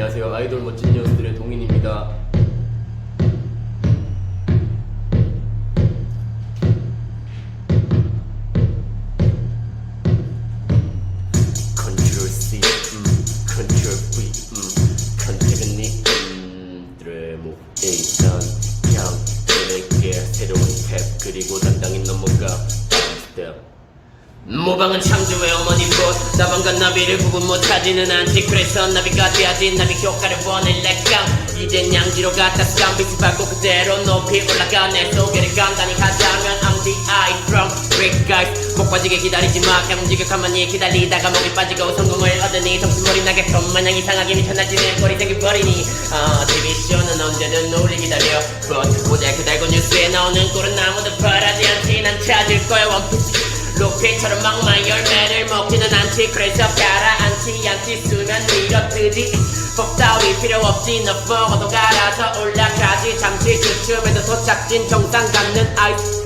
안녕하세요. 아이돌 멋진 녀석들의 동인입니다. 컨트롤 C, 음, 컨트롤 V, 음, 컨테그니, 음, 드레모, 일단 그냥 내게 새로운 탭 그리고 당당히 넘어가 스텝. 모방은 창조의 어머니 봇 나방과 나비를 구분 못하지는 않지. 그래서 나비가 돼야지 나비 효과를 원해 렉강 이젠 양지로 같았어 빛을 받고 그대로 높이 올라가 내 소개를 간단히 하자면 I'm the I from Rick Guys. 목 빠지게 기다리지 마. 그냥 움직여 가만히 기다리다가 목이 빠지고 성공을 얻으니 정신머리 나게 마냥 이상하게 미쳐나지는 꼴이 생겨버리니. 아 TV쇼는 언제든 우리 기다려. But 모자 그달고 뉴스에 나오는 꼴은 아무도 바라지 않지. 난 찾을 거야. 원피스 로켓처럼 막마 열매를 먹지는 않지 그래서 가라앉지 않지 수면 위로 뜨지 법 따위 필요 없지. 너 먹어도 갈아서 올라가지. 잠시 주춤해도 도착진 정상 갖는 아이스